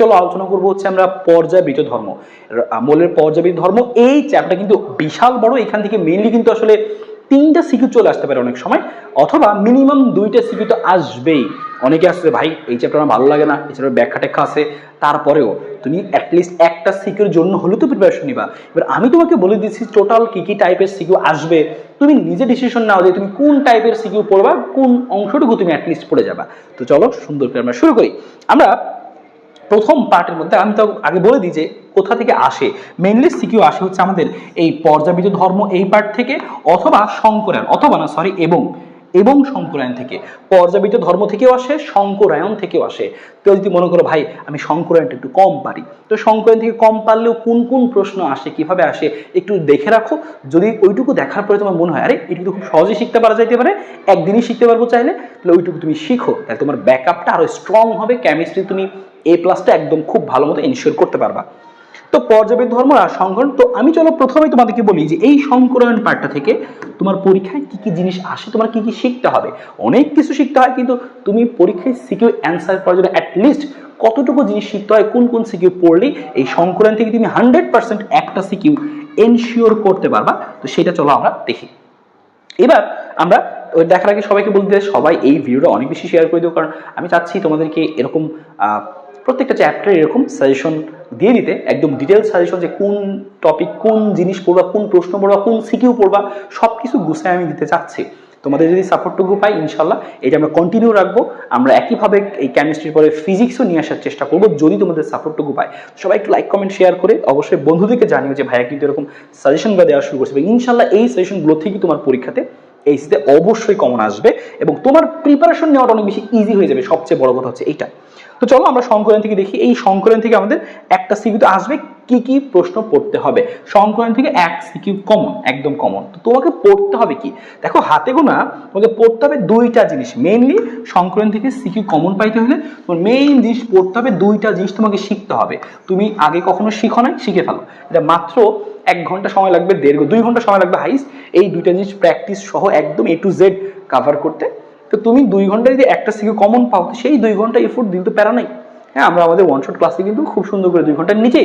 চলো আলোচনা করব হচ্ছে আমরা পর্যাবৃত ধর্ম। আমলের পর্যাবৃত ধর্ম, এই চ্যাপ্টার কিন্তু বিশাল বড়, এখান থেকে মেইনলি কিন্তু আসলে তিনটা সিকিউ চলে আসতে পারে অনেক সময়, অথবা মিনিমাম দুইটা সিকিউ তো আসবেই। অনেকে আসছে ভাই, এই চ্যাপ্টার আমার ভালো লাগে না এছাড়া ব্যাখ্যা টেখ্যা আছে। তারপরেও তুমি অ্যাটলিস্ট একটা সিকিউর জন্য হলেও তো প্রিপারেশন নিবা। এবার আমি তোমাকে বলে দিচ্ছি টোটাল কি কি টাইপের সিকিউ আসবে, তুমি নিজে ডিসিশন নাও যে তুমি কোন টাইপের সিকিউ পড়বা, কোন অংশটুকু তুমি অ্যাটলিস্ট পড়ে যাবা। তো চলো সুন্দর করে আমরা শুরু করি। আমরা প্রথম পার্টের মধ্যে আমি তো আগে বলে দিই যে কোথা থেকে আসে? মেনলি সিকিউ আসে হচ্ছে আমাদের এই পর্যাবৃত ধর্ম এই পার্ট থেকে অথবা শঙ্করায়ণ অথবা না সরি এবং এবং শঙ্করায়ণ থেকে। পর্যাবৃত ধর্ম থেকেও আসে শঙ্করায়ণ থেকেও আসে। কেউ যদি মনে করো, ভাই, আমি শঙ্করায়ণটা একটু কম পারি। তো শঙ্করায়ণ থেকে কম পারলেও কোন কোন প্রশ্ন আসে, কীভাবে আসে, একটু দেখে রাখো। যদি ওইটুকু দেখার পরে তোমার মনে হয়, আরে, এটুকু তো খুব সহজেই শিখতে পারা যাইতে পারে, একদিনই শিখতে পারব চাইলে, তাহলে ওইটুকু তুমি শিখো। তাহলে তোমার ব্যাকআপটা আরও স্ট্রং হবে কেমিস্ট্রি তুমি এ প্লাসটা একদম খুব ভালো মতো এনশিওর করতে পারবা। তো পর্যাবৃত ধর্ম আর সংকরণ, তো আমি চলো প্রথমেই তোমাদেরকে বলি যে এই সংকরণ পার্টটা থেকে তোমার পরীক্ষায় কি কি জিনিস আসে, তোমার কি কি শিখতে হবে। অনেক কিছু শিখতে হয়, কিন্তু তুমি পরীক্ষায় সিকিউ অ্যান্সার করার জন্য অ্যাটলিস্ট কতটুকু জিনিস শিখতে হয়, কোন কোন সিকিউ পড়লে এই সংকরণ থেকে তুমি হান্ড্রেড পার্সেন্ট একটা সিকিউ এনশিওর করতে পারবা। তো সেটা চলো আমরা দেখি। এবার আমরা, ওই দেখার আগে সবাইকে বলতে সবাই এই ভিডিওটা অনেক বেশি শেয়ার করে দিও, কারণ আমি চাচ্ছি তোমাদেরকে এরকম প্রত্যেকটা চ্যাপ্টারে এরকম সাজেশন দিয়ে দিতে, একদম ডিটেলস সাজেশন যে কোন টপিক কোন জিনিস পড়বা, কোন প্রশ্ন পড়বা, কোন সিকিউ পড়বা সব কিছু গুছায় আমি দিতে চাচ্ছি। তোমাদের যদি সাপোর্টটুকু পাই ইনশাল্লাহ এটা আমরা কন্টিনিউ রাখব। আমরা একইভাবে এই কেমিস্ট্রির পরে ফিজিক্সও নিয়ে আসার চেষ্টা করব, যদি তোমাদের সাপোর্টটুকু পাই সবাই একটু লাইক কমেন্ট শেয়ার করে অবশ্যই বন্ধুদেরকে জানিও যে ভাইয়া কিন্তু এরকম সাজেশনগুলো দেওয়া শুরু করছে। ইনশাল্লাহ এই সাজেশনগুলো থেকেই তোমার পরীক্ষাতে এইচতে অবশ্যই কমন আসবে। এবং তোমার প্রিপারেশন নেওয়াটা অনেক বেশি ইজি হয়ে যাবে। সবচেয়ে বড় কথা হচ্ছে এইটা। তো চলো আমরা সংকলন থেকে দেখি, এই সংকলন থেকে আমাদের একটা সিকিউতে আসবে, কি কি প্রশ্ন পড়তে হবে। সংকলন থেকে এক সিকিউ কমন একদম কমন তো তোমাকে পড়তে হবে কি? দেখো, হাতে গোনা তোমাকে পড়তে হবে দুইটা জিনিস। মেইনলি সংকলন থেকে সিকিউ কমন পাইতে হলে তোমার মেইন জিনিস পড়তে হবে, দুইটা জিনিস তোমাকে শিখতে হবে। তুমি আগে কখনো শিখো নাই, শিখে ফেলো। এটা মাত্র এক ঘণ্টা সময় লাগবে, দেড় দুই ঘণ্টা সময় লাগবে হাইস্ট এই দুইটা জিনিস প্র্যাকটিস সহ একদম এ টু জেড কাভার করতে তো তুমি দুই ঘণ্টা যদি একটা সিকিউ কমন পাও সেই দুই ঘণ্টা এফোর্ট দিতে তো প্যারা নাই। হ্যাঁ আমরা আমাদের ওয়ান শট ক্লাসে কিন্তু খুব সুন্দর করে দুই ঘণ্টার নিচে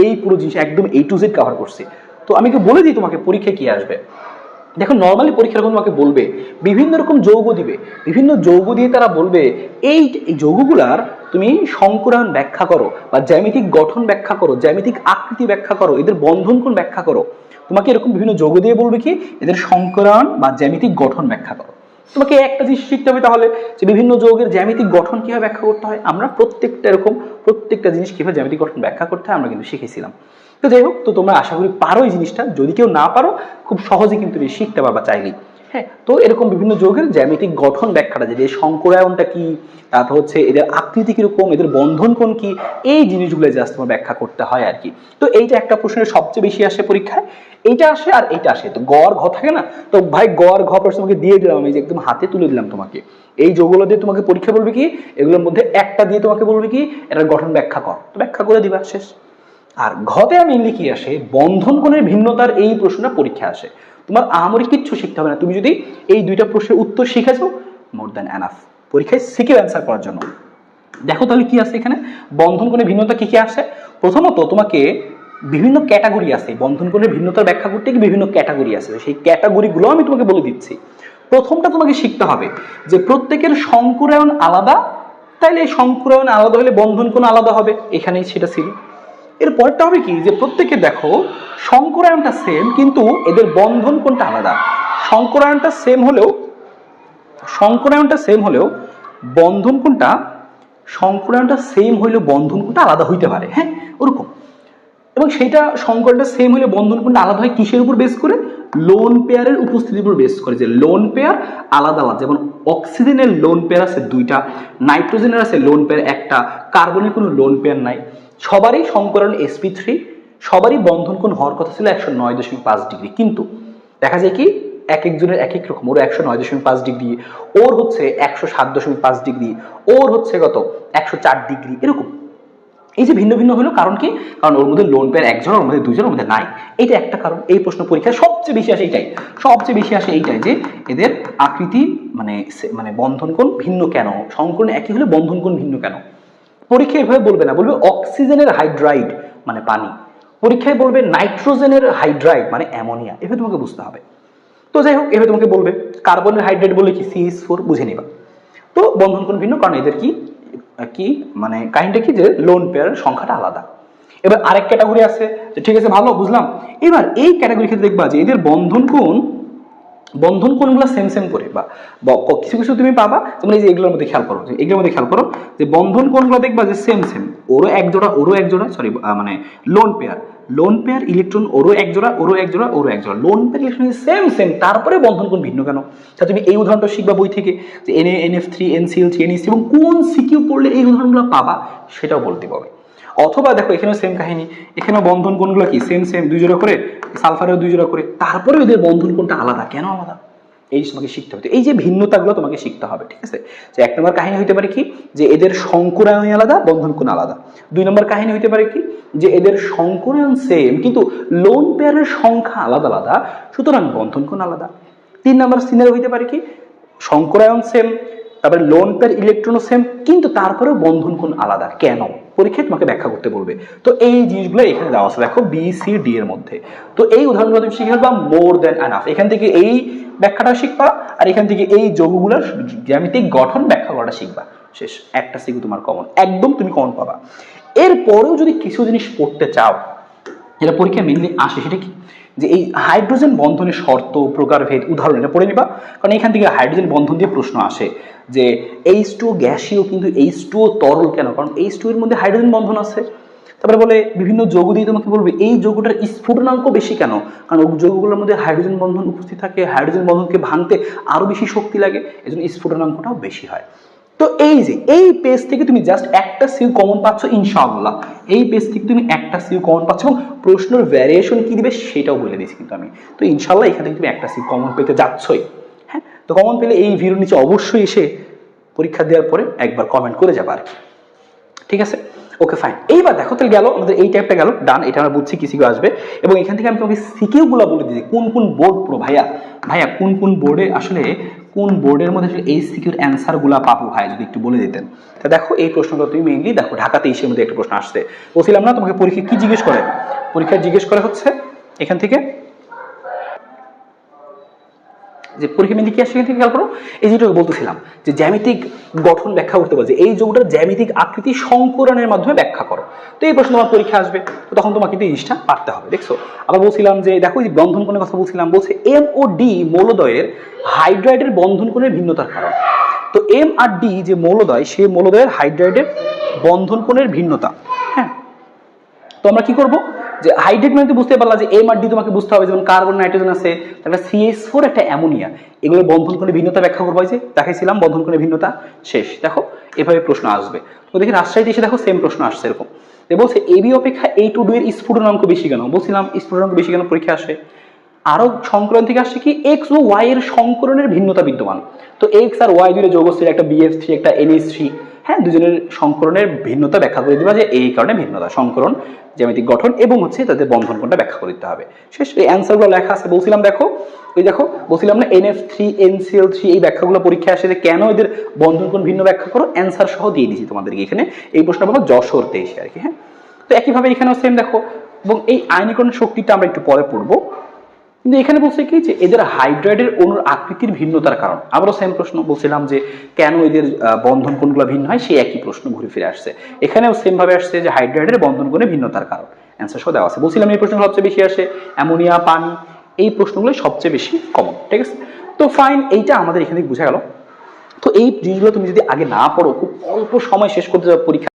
এই পুরো জিনিস একদম এ টু জেড কাভার করছি। তো আমি কি বলে দিই তোমাকে পরীক্ষায় কি আসবে? দেখো নর্মালি পরীক্ষার এখন তোমাকে বলবে, বিভিন্ন রকম যৌগ দিবে। বিভিন্ন যৌগ দিয়ে তারা বলবে, এই এই যৌগগুলার তুমি সংকরায়ন ব্যাখ্যা করো বা জ্যামিতিক গঠন ব্যাখ্যা করো, জ্যামিতিক আকৃতি ব্যাখ্যা করো, এদের বন্ধন কোন ব্যাখ্যা করো। তোমাকে এরকম বিভিন্ন যৌগ দিয়ে বলবে কি? এদের সংকরায়ন বা জ্যামিতিক গঠন ব্যাখ্যা করো। তোমাকে একটা জিনিস শিখতে হবে তাহলে, যে বিভিন্ন যৌগের জ্যামিতিক গঠন কীভাবে ব্যাখ্যা করতে হয়। আমরা প্রত্যেকটা এরকম, প্রত্যেকটা জিনিস কীভাবে জ্যামিতিক গঠন ব্যাখ্যা করতে হয় আমরা কিন্তু শিখেছিলাম। তো যাই হোক, তো তোমরা আশা করি পারো এই জিনিসটা। যদি কেউ না পারো, খুব সহজে কিন্তু শিখতে পারবা চাইলেই। হ্যাঁ তো এরকম বিভিন্ন যৌগের জ্যামিতিক গঠন ব্যাখ্যাটা যে সংকরায়নটা কি, তারপর হচ্ছে এদের আকৃতি কীরকম, এদের বন্ধন কোন কি, এই জিনিসগুলো জাস্ট তোমার ব্যাখ্যা করতে হয় আর কি। তো এইটা একটা প্রশ্নের সবচেয়ে বেশি আসে পরীক্ষায়। এইটা আসে আর এইটা আসে। তো গড় ঘ থাকে না? তো ভাই গড় ঘ প্রশ্ন তোমাকে দিয়ে দিলাম আমি যে একদম হাতে তুলে দিলাম তোমাকে। এই যোগগুলো দিয়ে তোমাকে পরীক্ষা বলবে কি, এগুলোর মধ্যে একটা দিয়ে তোমাকে বলবে কি, এটার গঠন ব্যাখ্যা কর। তো ব্যাখ্যা করে দিবা, শেষ। আর ঘতে আমি লিখি আসে, বন্ধন কোণের ভিন্নতার এই প্রশ্নটা পরীক্ষা আসে। তোমার আহামরি কিচ্ছু শিখতে হবে না। তুমি যদি এই দুইটা প্রশ্নের উত্তর শিখেছো মোর দ্যান অ্যানাফ পরীক্ষায় সিকিউ অ্যান্সার করার জন্য। দেখো তাহলে কি আছে এখানে? বন্ধন কোণের ভিন্নতা কি কি আসে প্রথমত তোমাকে বিভিন্ন ক্যাটাগরি আছে। বন্ধন কোণের ভিন্নতার ব্যাখ্যা করতে গিয়ে বিভিন্ন ক্যাটাগরি আছে। সেই ক্যাটাগরিগুলো আমি তোমাকে বলে দিচ্ছি। প্রথমটা তোমাকে শিখতে হবে যে প্রত্যেকের সংকুরায়ন আলাদা, তাইলে সংকুরায়ন আলাদা হলে বন্ধন কোণ আলাদা হবে। এখানেই সেটা ছিল। এর হবে কি? যে প্রত্যেকে দেখো সংকরায়নটা সেম কিন্তু এদের বন্ধন কোনটা আলাদা? সংকরায়নটা সেম হলেও সংকরায়নটা সেম হলেও বন্ধন কোনটা? সংকরায়নটা সেম হইলেও বন্ধন কোনটা আলাদা হইতে পারে হ্যাঁ? ওরকম। এবং সেটা সংকরণটা সেম হলে বন্ধন কোনটা আলাদা হয় কিসের উপর বেস করে? লোন পেয়ারের উপস্থিতির উপর বেস করে, যে লোন পেয়ার আলাদা আলাদা। যেমন অক্সিজেনের লোন পেয়ার আছে দুইটা নাইট্রোজেনের আছে লোন পেয়ার একটা কার্বনের কোনো লোন পেয়ার নাই। সবারই সংকরণ এসপি থ্রি সবারই বন্ধন কোণ হওয়ার কথা ছিল একশো নয় দশমিক পাঁচ ডিগ্রি। কিন্তু দেখা যায় কি এক একজনের এক এক রকম, ওর একশো নয় দশমিক পাঁচ ডিগ্রি, ওর হচ্ছে একশো সাত দশমিক পাঁচ ডিগ্রি, ওর হচ্ছে কত? একশো চার ডিগ্রি, এরকম। এই যে ভিন্ন ভিন্ন হলো, কারণ কি? কারণ ওর মধ্যে লোন পেয়ার একজন, ওর মধ্যে দুজন ওর মধ্যে নাই। এটা একটা কারণ, এই প্রশ্ন পরীক্ষায় সবচেয়ে বেশি আসে এইটাই। সবচেয়ে বেশি আসে এইটাই যে এদের আকৃতি মানে মানে বন্ধন কোণ ভিন্ন কেন? সংকলন একই হলে বন্ধন কোণ ভিন্ন কেন? পরীক্ষায় এভাবে বলবে না, বলবে অক্সিজেনের হাইড্রাইড মানে পানি। পরীক্ষায় বলবে নাইট্রোজেনের হাইড্রাইড মানে অ্যামোনিয়া এভাবে তোমাকে বুঝতে হবে। তো যাই হোক, এভাবে তোমাকে বলবে। কার্বনের হাইড্রাইড বলে কি? সিএস ফোর বুঝে নিবা। তো বন্ধন কোন ভিন্ন, কারণ এদের কি কি মানে কাহিনীটা কি যে লোন পেয়ার সংখ্যাটা আলাদা। এবার আরেক ক্যাটাগরি আছে ঠিক আছে, ভালো, বুঝলাম। এবার এই ক্যাটাগরি ক্ষেত্রে দেখবা যে এদের বন্ধন কোণ বন্ধন কোণগুলো সেম সেম করে? বা কিছু কিছু তুমি পাবা যেমন এই যে এগুলোর মধ্যে খেয়াল করো এগুলোর মধ্যে খেয়াল করো, যে বন্ধন কোণগুলো দেখবা যে সেম সেম ওরও এক জোড়া, ওরও এক জোড়া সরি মানে lone pair lone pair electron ওরও এক জোড়া, ওরও এক জোড়া, ওরও এক জোড়া। Lone pair electron same same তারপরে বন্ধন কোণ ভিন্ন কেন? তা তুমি এই উদাহরণটা শিখবা বই থেকে, যে N N F three NCl three NAC এবং কোন সিকিউ পড়লে এই উদাহরণগুলো পাবা, সেটাও বলতে পারবে অথবা দেখো এখানেও সেম কাহিনী, এখানেও বন্ধন কোণগুলো কি? সেম সেম দুই জোড়া করে, সালফারেও দুই জোড়া করে তারপরে এদের বন্ধন কোনটা আলাদা। কেন আলাদা? এই তোমাকে শিখতে হবে। এই যে ভিন্নতাগুলো তোমাকে শিখতে হবে, ঠিক আছে? যে এক নম্বর কাহিনী হইতে পারে কি? যে এদের সংকুরায়ন আলাদা, বন্ধন কোণ আলাদা। দুই নম্বর কাহিনী হইতে পারে কি? যে এদের সংকুরায়ন সেম কিন্তু লোন পেয়ারের সংখ্যা আলাদা আলাদা। সুতরাং বন্ধন কোণ আলাদা। তিন নম্বর সিনারি হইতে পারে কি? সংকরায়ন সেম তারপরে লোন পেয়ার ইলেকট্রনও সেম কিন্তু তারপরেও বন্ধন কোণ আলাদা। কেন? পরীক্ষায় তোমাকে ব্যাখ্যা করতে বলবে। তো এই জিনিসগুলো এখানে দেওয়া আছে, দেখো বি সি ডি এর মধ্যে। তো এই উদাহরণগুলো তুমি শিখে ফেলবা মোর দেন অ্যানাফ এখান থেকে এই ব্যাখ্যাটা শিখবা আর এখান থেকে এই যৌগগুলোর জ্যামিতিক গঠন ব্যাখ্যা করাটা শিখবা। শেষ, একটা সিগু তোমার কমন একদম তুমি কমন পাবা। এরপরেও যদি কিছু জিনিস পড়তে চাও, যেটা পরীক্ষা মেনলি আসে, সেটা কি? যে এই হাইড্রোজেন বন্ধনের শর্ত প্রকারভেদ উদাহরণ এটা পড়ে নিবা। কারণ এখান থেকে হাইড্রোজেন বন্ধন দিয়ে প্রশ্ন আসে যে এইচ টু গ্যাসীয় কিন্তু এইচ টু তরল কেন? কারণ এইচ টু এর মধ্যে হাইড্রোজেন বন্ধন আছে। তারপরে বলে বিভিন্ন যৌগ দিয়ে তোমাকে বলবে, এই যৌগটার স্ফুটনাঙ্ক বেশি কেন? কারণ যৌগগুলোর মধ্যে হাইড্রোজেন বন্ধন উপস্থিত থাকে, হাইড্রোজেন বন্ধনকে ভাঙতে আরও বেশি শক্তি লাগে, এজন্য স্ফুটনাঙ্কটাও বেশি হয়। তো এই যে, এই পেজ থেকে তুমি জাস্ট একটা সিউ কমন পাচ্ছ, ইনশাআল্লাহ। এই পেজ থেকে তুমি একটা সিউ কমন পাচ্ছ এবং প্রশ্নের ভ্যারিয়েশন কি দিবে সেটাও বলে দিয়েছি কিন্তু আমি। তো ইনশাআল্লাহ এখান থেকে তুমি একটা সিউ কমন পেতে যাচ্ছই। হ্যাঁ? তো কমন পেলে এই ভিডিওর নিচে অবশ্যই এসে পরীক্ষা দেওয়ার পরে একবার কমেন্ট করে যাবা আর কি। ঠিক আছে? ওকে ফাইন এইবার দেখো তাহলে গেল, আমাদের এই টাইপটা গেল ডান এটা আমরা বুঝছি কিছু আসবে। এবং এখান থেকে আমি তোমাকে সিকিউগুলো বলে দিই কোন কোন বোর্ড প্রো ভাইয়া ভাইয়া, কোন কোন বোর্ডে আসলে কোন বোর্ডের মধ্যে এই সিকিউর অ্যান্সারগুলো পাবো ভাই, যদি একটু বলে দিতেন? তা দেখো, এই প্রশ্নটা তুমি মেইনলি দেখো, ঢাকাতে এসে মধ্যে একটা প্রশ্ন আসছে। বলছিলাম না, তোমাকে পরীক্ষা কি জিজ্ঞেস করে? পরীক্ষা জিজ্ঞেস করে হচ্ছে, এখান থেকে যে পরীক্ষা মেনলি কি আসছে থেকে খেয়াল করো? এই যেটা বলতেছিলাম, যে জ্যামিতিক গঠন ব্যাখ্যা করতে বলছে, এই যৌগটার জ্যামিতিক আকৃতি সংকরণের মাধ্যমে ব্যাখ্যা করো। তো এই প্রশ্ন তোমার পরীক্ষা আসবে, তো তখন তোমাকে কিন্তু জিনিসটা পারতে হবে, দেখছ? আবার বলছিলাম যে, দেখো যে বন্ধন কোণের কথা বলছিলাম, বলছে এম ও ডি মৌলদয়ের হাইড্রাইডের বন্ধন কোণের ভিন্নতার কারণ। তো এম আর ডি যে মৌলদয়, সেই মৌলদয়ের হাইড্রাইডের বন্ধন কোণের ভিন্নতা হ্যাঁ? তো আমরা কি করব? যে হাইড্রেট মানে তো বুঝতে পারলাম যে এম আর ডি তোমাকে বুঝতে হবে, যেমন কার্বন নাইট্রোজেন আছে একটা সিএস ফোর একটা অ্যামোনিয়া, এগুলো বন্ধন কোণে ভিন্নতা ব্যাখ্যা করব যে, দেখাইছিলাম বন্ধন কোণে ভিন্নতা, শেষ। দেখো, এভাবে প্রশ্ন আসবে। তো দেখি রাজশাহীতে এসে দেখো সেম প্রশ্ন আসছে এরকম। বলছে এবি অপেক্ষা এই টু ডু এর স্ফুটনাঙ্ক বেশি কেন? বলছিলাম স্ফুটনাঙ্ক বেশি কেন? পরীক্ষা আসে। আরও সংকরণ থেকে আসছে কি এক্স ও ওয়াই এর সংকরণের ভিন্নতা বিদ্যমান। তো এক্স আর ওয়াই দুটো যৌগস্থির একটা বিএফ থ্রি একটা এনএস থ্রি হ্যাঁ দুজনের সংকরণের ভিন্নতা ব্যাখ্যা করে দিবা যে এই কারণে ভিন্নতা, সংকরণ, জ্যামিতিক গঠন এবং হচ্ছে তাদের বন্ধন কোণটা ব্যাখ্যা করে দিতে হবে। শেষ, এই অ্যান্সারগুলো লেখা আছে, বলছিলাম দেখো ওই দেখো, বলছিলাম না এনএফ থ্রি এনসিএল থ্রি এই ব্যাখ্যাগুলো পরীক্ষায় আসে যে কেন এদের বন্ধন কোন ভিন্ন ব্যাখ্যা করো? অ্যান্সার সহ দিয়ে দিয়েছি তোমাদেরকে এখানে। এই প্রশ্নটা পাবো যশোরতে এসে আর কি হ্যাঁ? তো একইভাবে এখানেও সেম দেখো, এবং এই আয়নীকরণ শক্তিটা আমরা একটু পরে পড়ব। কিন্তু এখানে বলছে কি যে এদের হাইড্রাইডের অনুর আকৃতির ভিন্নতার কারণ। আবারও সেম প্রশ্ন বলছিলাম যে কেন এদের বন্ধন কোণগুলো ভিন্ন হয়, সেই একই প্রশ্ন ঘুরে ফিরে আসছে। এখানেও সেম ভাবে আসছে যে হাইড্রাইডের বন্ধন কোণে ভিন্নতার কারণ। অ্যান্সার সহ দেওয়া আছে। বলছিলাম এই প্রশ্ন সবচেয়ে বেশি আসে অ্যামোনিয়া, পানি, এই প্রশ্নগুলো সবচেয়ে বেশি কমন ঠিক আছে? তো ফাইন এইটা আমাদের এখানে বোঝা গেল। তো এই জিনিসগুলো তুমি যদি আগে না পড়ো, খুব অল্প সময় শেষ করতে যাবে পরীক্ষা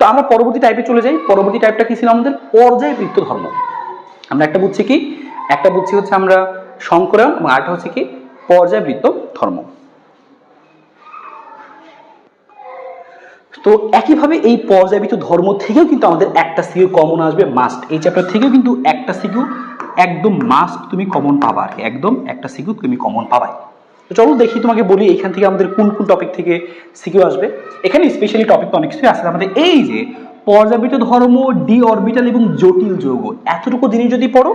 তো আমরা পরবর্তী টাইপে চলে যাই। পরবর্তী টাইপটা কি ছিল আমাদের? পর্যায়বৃত্ত ধর্ম। আমরা একটা বুঝছি কি? একটা বুঝছি হচ্ছে আমরা সংকরায়ন এবং আরেকটা হচ্ছে কি? পর্যায়বৃত্ত ধর্ম। তো একইভাবে এই পর্যায়বিত ধর্ম থেকেও কিন্তু আমাদের একটা সিকিউ কমন আসবে মাস্ট এই চ্যাপ্টার থেকেও কিন্তু একটা সিকিউ একদম মাস্ট তুমি কমন পাবা আর কি। একদম একটা সিকিউ তুমি কমন পাবাই। তো চলো দেখি তোমাকে বলি এখান থেকে আমাদের কোন কোন টপিক থেকে সিকিউ আসবে। এখানে স্পেশালি টপিক তো অনেক কিছুই আসবে আমাদের এই যে পর্যাবৃত ধর্ম ডি অরবিটাল এবং জটিল যৌগ, এতটুকু জিনিস যদি পড়ো,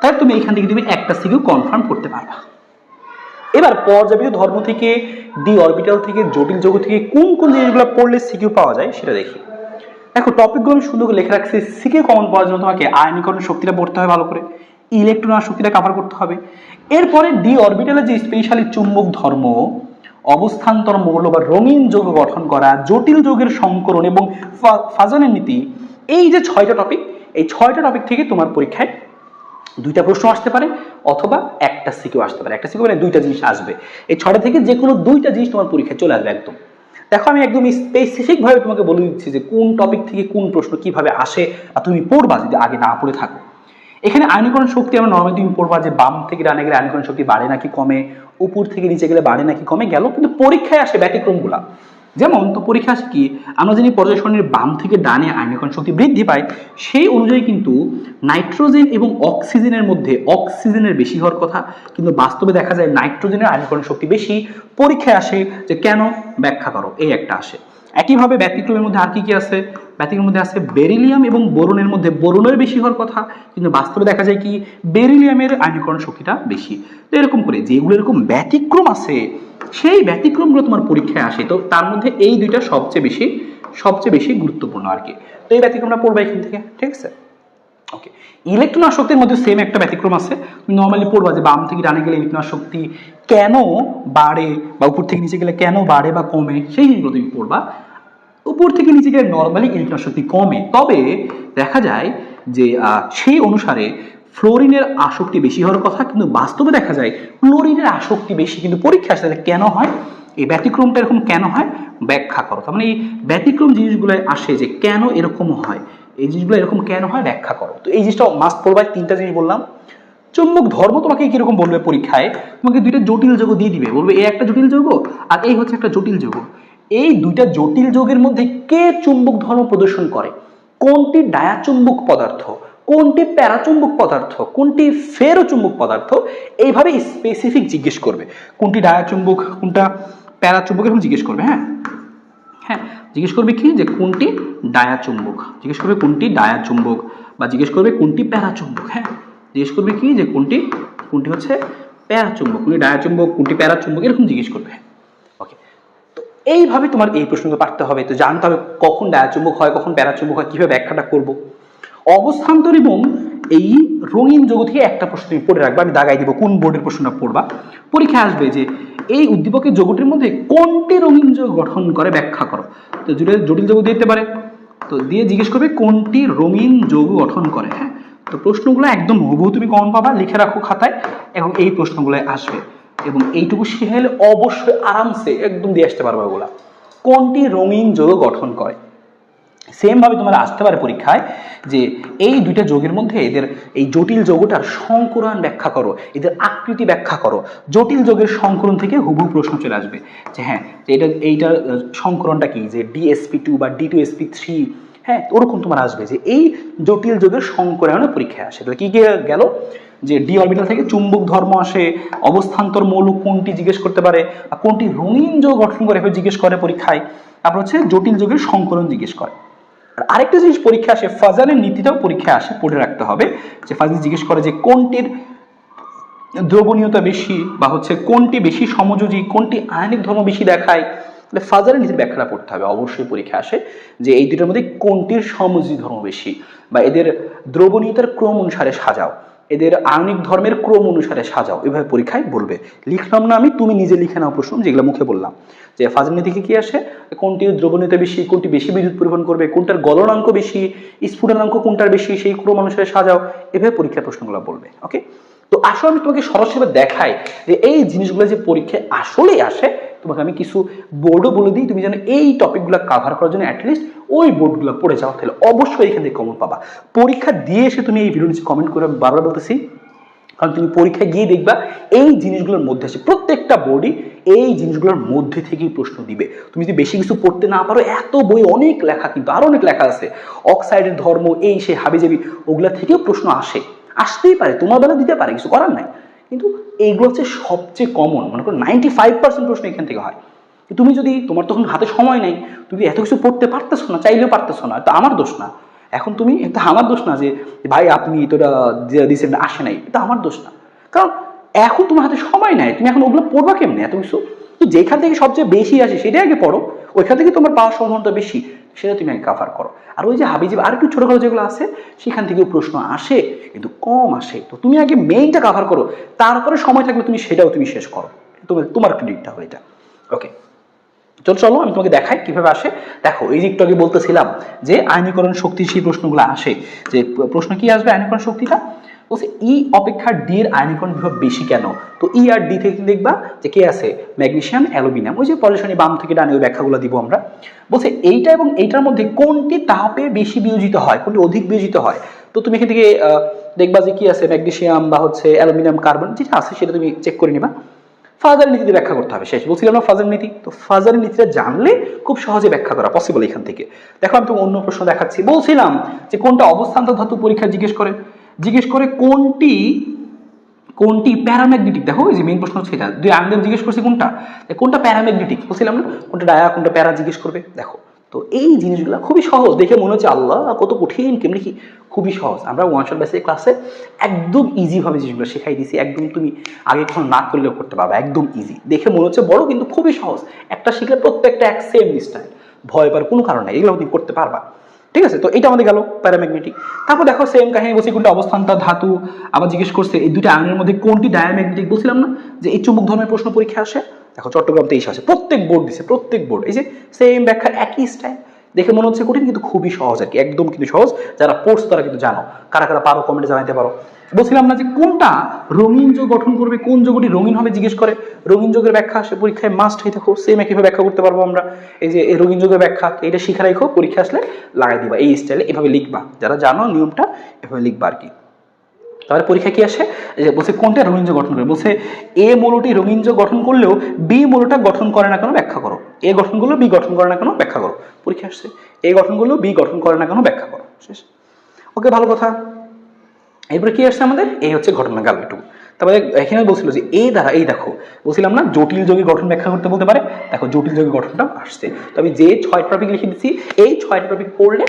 তাহলে তুমি এখান থেকে তুমি একটা সিকিউ কনফার্ম করতে পারবা। এবার পর্যাবৃত ধর্ম থেকে ডি অরবিটাল থেকে, জটিল যৌগ থেকে কোন কোন জিনিসগুলো পড়লে সিকিউ পাওয়া যায় সেটা দেখি। দেখো টপিকগুলো আমি সুন্দর লিখে রাখছি সিকিউ কমন পাওয়ার জন্য তোমাকে আয়নীকরণ শক্তিটা পড়তে হবে ভালো করে। ইলেকট্রন আর শক্তিটা কভার করতে হবে। এরপরে ডি অরবিটালে যে স্পেশালি চুম্বক ধর্ম, অবস্থান্তর মৌল বা রঙিন যৌগ গঠন করা, জটিল যৌগের সংকরণ এবং ফাজনের নীতি, এই যে ছয়টা টপিক এই ছয়টা টপিক থেকে তোমার পরীক্ষায় দুইটা প্রশ্ন আসতে পারে অথবা একটা সিকিউ আসতে পারে। একটা সিকিউ মানে দুইটা জিনিস আসবে। এই ছয়টা থেকে যে কোনো দুইটা জিনিস তোমার পরীক্ষায় চলে আসবে একদম। দেখো, আমি একদম স্পেসিফিক ভাবে তোমাকে বলে দিচ্ছি যে কোন টপিক থেকে কোন প্রশ্ন কীভাবে আসে আর তুমি পড়বা যদি আগে না পড়ে থাকো। এখানে আয়নীকরণ শক্তি আমরা নর্মালি তুমি পড়বা যে বাম থেকে ডানে গেলে আয়নীকরণ শক্তি বাড়ে নাকি কমে, উপর থেকে নিচে গেলে বাড়ে নাকি কমে গেল, কিন্তু পরীক্ষায় আসে ব্যতিক্রমগুলা। যেমন, তো পরীক্ষা আসে কি, আমরা জানি পর্যায় বাম থেকে ডানে আয়নীকরণ শক্তি বৃদ্ধি পায়, সেই অনুযায়ী কিন্তু নাইট্রোজেন এবং অক্সিজেনের মধ্যে, অক্সিজেনের বেশি হওয়ার কথা, কিন্তু বাস্তবে দেখা যায় নাইট্রোজেনের আয়নীকরণ শক্তি বেশি, পরীক্ষায় আসে যে কেন ব্যাখ্যা করো, এই একটা আসে। একইভাবে ব্যতিক্রমের মধ্যে আর কি কি আছে? ব্যতিক্রমের মধ্যে আছে বেরিলিয়াম এবং বোরনের মধ্যে বোরনের বেশি হওয়ার কথা, কিন্তু বাস্তবে দেখা যায় কি বেরিলিয়ামের আয়নীকরণ শক্তিটা বেশি। তো এরকম করে যেগুলো এরকম ব্যতিক্রম আছে, সেই ব্যতিক্রমগুলো তোমার পরীক্ষায় আসে। তো তার মধ্যে এই দুইটা সবচেয়ে বেশি সবচেয়ে বেশি গুরুত্বপূর্ণ আর কি। তো এই ব্যতিক্রমটা পড়বে এখান থেকে, ঠিক আছে? ওকে ইলেকট্রন আসক্তির মধ্যে সেম একটা ব্যতিক্রম আছে। তুমি নর্মালি পড়বা যে বাম থেকে ডানে গেলে ইলেকট্রন আসক্তি কেন বাড়ে বা উপর থেকে নিচে গেলে কেন বাড়ে বা কমে, সেই জিনিসগুলো তুমি পড়বা। উপর থেকে নিচে গেলে নর্মালি ইলেকট্রন কমে। তবে দেখা যায় যে সেই অনুসারে ফ্লোরিনের আসক্তি বেশি হওয়ার কথা কিন্তু বাস্তবে দেখা যায় ক্লোরিনের আসক্তি বেশি, কিন্তু পরীক্ষা আসলে কেন হয়? এই ব্যতিক্রমটা এরকম কেন হয়? ব্যাখ্যা করো। তার মানে এই ব্যতিক্রম জিনিসগুলো আসে যে কেন এরকম হয়? এই জিনিসগুলো এরকম কেন হয়? ব্যাখ্যা করো। তো এই জিনিসটা মাস্ট পড়বার তিনটা জিনিস বললাম। চুম্বক ধর্ম তোমাকে কীরকম বলবে পরীক্ষায়? তোমাকে দুইটা জটিল যৌগ দিয়ে দিবে। বলবে এই একটা জটিল যৌগ আর এই হচ্ছে একটা জটিল যৌগ। এই দুইটা জটিল যোগের মধ্যে কে চুম্বক ধর্ম প্রদর্শন করে? কোনটি ডায়াচুম্বক পদার্থ? কোনটি প্যারাচুম্বক পদার্থ? কোনটি ফেরোচুম্বক পদার্থ? এইভাবে স্পেসিফিক জিজ্ঞেস করবে। কোনটি ডায়াচুম্বক কোনটা প্যারাচুম্বক এরকম জিজ্ঞেস করবে হ্যাঁ? হ্যাঁ। জিজ্ঞেস করবে কি? যে কোনটি ডায়াচুম্বক? জিজ্ঞেস করবে কোনটি ডায়াচুম্বক? বা জিজ্ঞেস করবে কোনটি প্যারাচুম্বক? হ্যাঁ? জিজ্ঞেস করবে কি? যে কোনটি কোনটি হচ্ছে প্যারাচুম্বক? কোনটি ডায়াচুম্বক কোনটি প্যারাচুম্বক? এরকম জিজ্ঞেস করবে তো এইভাবে তোমার এই প্রশ্নগুলো পারতে হবে। তো জানতে হবে কখন ডায়াচুম্বক হয়, কখন প্যারাচুম্বক হয়, কীভাবে ব্যাখ্যাটা করব। অবস্থান্তর এবং এই রঙিন যৌগ থেকে একটা প্রশ্ন তুমি পড়ে রাখবে, আমি দাগাই দিব কোন বোর্ডের প্রশ্নটা পড়বা। পরীক্ষা আসবে যে এই উদ্দীপকের যৌগটির মধ্যে কোনটি রঙিন যৌগ গঠন করে ব্যাখ্যা করো। তো জটিল জটিল যৌগ দিতে পারে। তো দিয়ে জিজ্ঞেস করবে কোনটি রঙিন যৌগ গঠন করে হ্যাঁ? তো প্রশ্নগুলো একদম হুবহু তুমি কমন পাবা, লিখে রাখো খাতায়, এবং এই প্রশ্নগুলো আসবে। এবং এইটুকু শিখে গেলে অবশ্যই আরামসে একদম দিয়ে আসতে পারবে ওগুলা। কোনটি রঙিন যৌগ গঠন করে? সেম ভাবে তোমার আসতে পারে পরীক্ষায় যে এই দুইটা যোগের মধ্যে এদের এই জটিল যৌগটার সংকরণ ব্যাখ্যা করো, এদের আকৃতি ব্যাখ্যা করো। জটিল যোগের সংকরণ থেকে হুবহু প্রশ্ন চলে আসবে যে হ্যাঁ এটা, এইটার সংকরণটা কি? যে ডিএসপি টু বা ডি টু এসপি থ্রি হ্যাঁ ওরকম তোমার আসবে যে এই জটিল যোগের সংকরণে পরীক্ষায় আসে। তো কি কি গেল? যে ডি অরবিটাল থেকে চুম্বক ধর্ম আসে, অবস্থান্তর মৌল কোনটি জিজ্ঞেস করতে পারে কোনটি রঙিন যোগ গঠন করে জিজ্ঞেস করে পরীক্ষায়, তারপর হচ্ছে জটিল যোগের সংকলন জিজ্ঞেস করে। আর আরেকটা জিনিস পরীক্ষা আসে ফাজানের নীতিটাও পরীক্ষায় আসে, পড়ে রাখতে হবে, যে ফাজান জিজ্ঞেস করে যে কোনটির দ্রবণীয়তা বেশি, বা হচ্ছে কোনটি বেশি সমযোজী, কোনটি আয়নিক ধর্ম বেশি দেখায়, তাহলে ফাজারের নীতির ব্যাখ্যাটা পড়তে হবে। অবশ্যই পরীক্ষা আসে যে এই দুটোর মধ্যে কোনটির সমযোজী ধর্ম বেশি, বা এদের দ্রবণীয়তার ক্রম অনুসারে সাজাও। এদের আয়নিক ধর্মের ক্রম অনুসারে সাজাও। এভাবে পরীক্ষায় বলবে। লিখলাম না আমি, তুমি নিজে লিখে নাও প্রশ্ন যেগুলো মুখে বললাম। যে নীতি থেকে কি আসে? কোনটি দ্রবণীয়তা বেশি, কোনটি বেশি বিদ্যুৎ পরিবহন করবে, কোনটার গলনাঙ্ক বেশি, স্ফুটনাঙ্ক কোনটার বেশি, সেই ক্রম অনুসারে সাজাও। এভাবে পরীক্ষার প্রশ্নগুলো বলবে ওকে তো আসলে আমি তোমাকে সরাসরি দেখাই যে এই জিনিসগুলো যে পরীক্ষায় আসলেই আসে তোমাকে আমি কিছু বোর্ডও বলে দিই, তুমি যেন এই টপিকগুলো কাভার করার জন্য অ্যাটলিস্ট ওই বোর্ডগুলো পড়ে যাও, তাহলে অবশ্যই এখান থেকে কমন পাবা। পরীক্ষা দিয়ে এসে তুমি এই ভিডিও নিচে কমেন্ট করে বারবার বলতেছি, কারণ তুমি পরীক্ষায় গিয়ে দেখবা এই জিনিসগুলোর মধ্যে আছে, প্রত্যেকটা বোর্ডই এই জিনিসগুলোর মধ্যে থেকেই প্রশ্ন দিবে। তুমি যদি বেশি কিছু পড়তে না পারো, এত বই অনেক লেখা কিন্তু আরও অনেক লেখা আছে অক্সাইডের ধর্ম, এই সে হাবিজাবি, ওগুলা থেকেও প্রশ্ন আসে। আসতেই পারে, তোমার বেলা দিতে পারে, কিছু করার নাই। কিন্তু এইগুলো হচ্ছে সবচেয়ে কমন মনে করো নাইনটি ফাইভ পার্সেন্ট প্রশ্ন এখান থেকে হয়। তুমি যদি, তোমার তখন হাতে সময় নেই, তুমি এত কিছু পড়তে পারতেছো না, চাইলেও পারতেছো না তা আমার দোষ না। এখন তুমি, এটা আমার দোষ না যে, ভাই আপনি তোরা দিয়েছেন আসে নাই, এটা আমার দোষ না। কারণ এখন তোমার হাতে সময় নাই, তুমি এখন ওগুলো পড়বা কেমনে? এত কিছু? তো যেখান থেকে সবচেয়ে বেশি আসে সেটাই আগে পড়ো, ওইখান থেকে তোমার পাওয়ার সম্ভাবনাটা বেশি। সেটা তুমি কাভার করো। আর ওই যে হাবিজিব আর একটু ছোটোখাটো যেগুলো আছে, সেখান থেকেও প্রশ্ন আসে, কিন্তু কম আসে। তো তুমি আগে মেইনটা কাভার করো, তারপরে সময় থাকলে তুমি সেটাও তুমি শেষ করো। তোমার তোমার ক্রেডিটটা হলো এটা ওকে চলো চলো, আমি তোমাকে দেখাই কীভাবে আসে। দেখো, এই যে একটু আগে বলতেছিলাম যে আইনীকরণ শক্তি, সেই প্রশ্নগুলো আসে। যে প্রশ্ন কি আসবে আইনীকরণ শক্তিটা? বলছে ই অপেক্ষা ডি এর আয়নীকরণ বিভব বেশি কেন? তো ই আর ডি থেকে দেখবা? যে কে আছে? Magnesium aluminium. ওই যে পলিশনি বাম থেকে ডানে ওই ব্যাখ্যাগুলো দিব আমরা। বলছে এইটা এবং এইটার মধ্যে কোনটি তাপে বেশি বিয়োজিত হয়? কোনটি অধিক বিয়োজিত হয়? তো তুমি এখান থেকে দেখবা যে কি আছে? ম্যাগনেসিয়াম বা হচ্ছে অ্যালুমিনিয়াম, কার্বন, যেটা আছে সেটা তুমি চেক করে নিবা। ফাজার নীতিতে ব্যাখ্যা করতে হবে শেষ। বলছিলাম না ফাজার নীতি? তো ফাজারের নীতিটা জানলে খুব সহজে ব্যাখ্যা করা পসিবল এখান থেকে। দেখো, আমি তোমাকে অন্য প্রশ্ন দেখাচ্ছি। বলছিলাম যে কোনটা অবস্থান্ত ধাতু পরীক্ষা জিজ্ঞেস করে। জিজ্ঞেস করে কোনটি কোনটি প্যারাম্যাগনেটিক? দেখো, এই যে মেইন প্রশ্ন হচ্ছে এটা। দুই আঙ্গেল জিজ্ঞেস করছে কোনটা? কোনটা প্যারাম্যাগনেটিক? বলছিলাম না, কোনটা ডায়া কোনটা প্যারা জিজ্ঞেস করবে? দেখো, তো এই জিনিসগুলো খুবই সহজ। দেখে মনে হচ্ছে, আল্লাহ, কত কঠিন, কেমনি কি? খুবই সহজ। আমরা ওয়ান শট বেসিক ক্লাসে একদম ইজিভাবে জিনিসগুলো শেখাই দিছি। একদম তুমি আগে কখনো না করলেও করতে পারবে। একদম ইজি দেখে মনে হচ্ছে বড়, কিন্তু খুবই সহজ। একটা শিখলে প্রত্যেকটা এক সেম স্টাইল ভয় পাওয়ার কোনো কারণ নেই। এগুলো তুমি করতে পারবা। ঠিক আছে? তো এটা আমাদের গেল প্যারাম্যাগনেটিক তারপর দেখো সেম কাহিনী বলছি, কোনটা অবস্থানটা, ধাতু। আবার জিজ্ঞেস করছে, এই দুটো আয়নের মধ্যে কোনটি ডায়াম্যাগনেটিক বলছিলাম না? যে এই চুম্বক ধর্মের প্রশ্ন পরীক্ষা আসে। দেখো চট্টগ্রাম তেইশ আসে, প্রত্যেক বোর্ড দিছে, প্রত্যেক বোর্ড এই যে সেম ব্যাখ্যা একই স্টাইল দেখে মনে হচ্ছে কঠিন, কিন্তু খুবই সহজ আর কি, একদম কিন্তু সহজ। যারা পড়ছো তারা কিন্তু জানো। কারা কারা পারো কমেন্টে জানাতে পারো। বলছিলাম না যে কোনটা রঙিন যোগ গঠন করবে, কোন যোগটি রঙিন হবে জিজ্ঞেস করে। রঙিন যোগের ব্যাখ্যা সে পরীক্ষায় মাস্ট হয়ে থাকো সেম একইভাবে ব্যাখ্যা করতে পারব আমরা। এই যে রঙিন যোগের ব্যাখ্যা এটা শিখে রাখো, পরীক্ষা আসলে লাগাই দিবা। এই স্টাইলে এভাবে লিখবা। যারা জানো নিয়মটা, এভাবে লিখবা আর কি। তারপরে পরীক্ষা কি আসে? যে বলছে, কোনটা রঙিনজ গঠন করে? বলছে, এ মৌলটি রঙিনজ গঠন করলেও বি মৌলটা গঠন করে না কেন ব্যাখ্যা করো। এ গঠন করলেও বি গঠন করে না কেন ব্যাখ্যা করো। পরীক্ষা আসছে, এ গঠন করলেও বি গঠন করে না কেন ব্যাখ্যা করো। শেষ। ওকে, ভালো কথা। এরপরে কি আসছে আমাদের? এই হচ্ছে ঘটনা গেল একটু তারপরে এখানে বলছিল যে এই দ্বারা, এই দেখো, বলছিলাম না, জটিল যোগী গঠন ব্যাখ্যা করতে বলতে পারে? দেখো, জটিল যোগী গঠনটা আসছে। তবে যে ছয় টপিক লিখে দিচ্ছি, এই ছয়টা টপিক পড়লে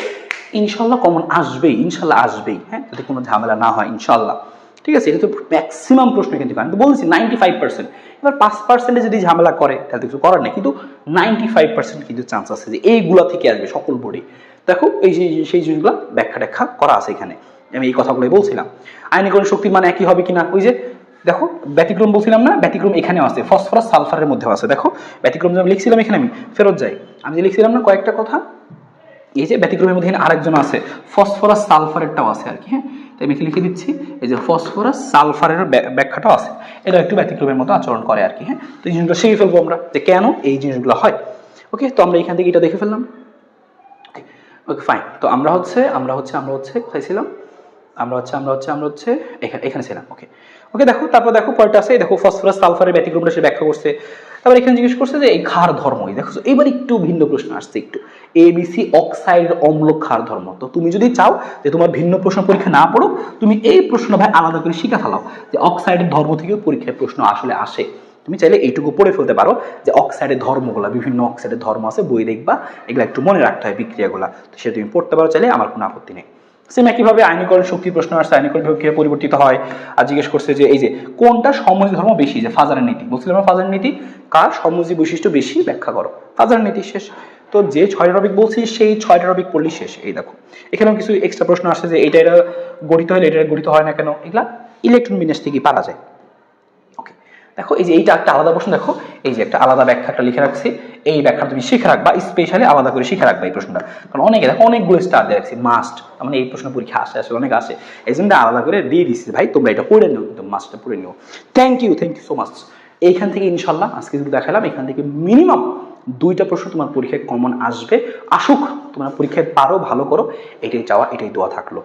ইনশাল্লাহ কমন আসবেই, ইনশাল্লাহ আসবেই হ্যাঁ? যদি কোনো ঝামেলা না হয়, ইনশাল্লাহ। ঠিক আছে? এটা তো ম্যাক্সিমাম প্রশ্ন কিন্তু আমি তো বলছি নাইনটি ফাইভ পার্সেন্ট এবার পাঁচ পার্সেন্টে যদি ঝামেলা করে, তাহলে কিছু করার নেই। কিন্তু নাইনটি ফাইভ পার্সেন্ট কিন্তু চান্স আছে যে এইগুলা থেকে আসবে সকল বোর্ডে দেখো, এই যে সেই জিনিসগুলো ব্যাখ্যা ট্যাখ্যা করা আছে এখানে। আমি এই কথাগুলোই বলছিলাম। আইনীকরণ শক্তির মানে একই হবে কিনা? ওই যে, দেখো, ব্যতিক্রম বলছিলাম না? ব্যতিক্রম এখানেও আছে। ফসফরাস সালফারের মধ্যেও আছে। দেখো, ব্যতিক্রম যেমন লিখছিলাম এখানে আমি, ফেরত যাই। আমি যে লিখছিলাম না কয়েকটা কথা? এই যে ব্যতিক্রমের মধ্যে আরেকজন আছে, ফসফরাস সালফারেরটাও আছে আর কি হ্যাঁ? তাই আমি লিখে দিচ্ছি, এই যে ফসফরাস সালফারের ব্যাখ্যাটাও আছে। এটা একটু ব্যতিক্রমের মতো আচরণ করে আর কি হ্যাঁ? তো এই জিনিসগুলো শিখে ফেলব আমরা যে কেন এই জিনিসগুলো হয়। ওকে, তো আমরা এখান থেকে এটা দেখে ফেললাম। Okay fine. তো আমরা হচ্ছে আমরা হচ্ছে আমরা হচ্ছে, কোথায় ছিলাম? আমরা হচ্ছে আমরা হচ্ছে আমরা হচ্ছে এখানে এখানে ছিলাম, ওকে। ওকে, দেখো, তারপর দেখো পয়েন্ট আছে দেখো ফসফরাস সালফারের ব্যতিক্রমটা সে ব্যাখ্যা করছে। তারপর এখানে জিজ্ঞেস করছে যে এই ক্ষার ধর্ম দেখো এবার একটু ভিন্ন প্রশ্ন আসছে একটু। এবিসি অক্সাইড অম্ল ক্ষার ধর্ম। তো তুমি যদি চাও যে তোমার ভিন্ন প্রশ্ন পরীক্ষা না পড়ো তুমি এই প্রশ্ন ভাই আলাদা করে শিখে ফেলাও যে অক্সাইডের ধর্ম থেকেও পরীক্ষায় প্রশ্ন আসলে আসে। তুমি চাইলে এইটুকু পড়ে ফেলতে পারো যে অক্সাইডের ধর্মগুলো, বিভিন্ন অক্সাইডের ধর্ম আছে, বই দেখবা, এগুলো একটু মনে রাখতে হয় বিক্রিয়াগুলো। তো সেটা তুমি পড়তে পারো, চাইলে আমার কোনো আপত্তি নেই। সেম একইভাবে আইনীকরণ শক্তি প্রশ্ন আসছে, আইনীকরণ কীভাবে পরিবর্তিত হয়। আর জিজ্ঞেস করছে যে এই যে কোনটা সমজি ধর্ম বেশি, যে ফাজারের নীতি? বলছিলাম ফাজারের নীতি? কার সমজি বৈশিষ্ট্য বেশি? ব্যাখ্যা করো। ফাজারের নীতি শেষ। তো যে ছয়টা টপিক বলছি, সেই ছয়টা টপিক পড়লি শেষ। এই দেখো। এখানেও কিছু এক্সট্রা প্রশ্ন আসছে যে, এটা এটা গঠিত হলে, এটা গঠিত হয় না কেন? এগুলা ইলেকট্রন বিন্যাস থেকে পারা যায়। ওকে দেখো, এই যে এইটা একটা আলাদা প্রশ্ন, দেখো। এই যে একটা আলাদা ব্যাখ্যাটা লিখে রাখছি। এই ব্যাখ্যা তুমি শিখে রাখবা স্পেশালি আলাদা করে শিখে রাখবা এই প্রশ্নটা। কারণ অনেকে, দেখো, অনেকগুলো স্টার দিয়ে রাখছি মাস্ট মানে এই প্রশ্ন পরীক্ষা আসে আসে, অনেক আসে। এই জন্য আলাদা করে দিয়ে দিচ্ছি ভাই, তোমরা এটা পড়ে নিও কিন্তু মাস্টটা পড়ে নিও। Thank you thank you so much এইখান থেকে ইনশাল্লাহ আজকে যদি দেখালাম, এখান থেকে মিনিমাম দুইটা প্রশ্ন তোমার পরীক্ষায় কমন আসবে। আসুক, তোমরা পরীক্ষায় পারো, ভালো করো, এটাই চাওয়া, এটাই দোয়া থাকল।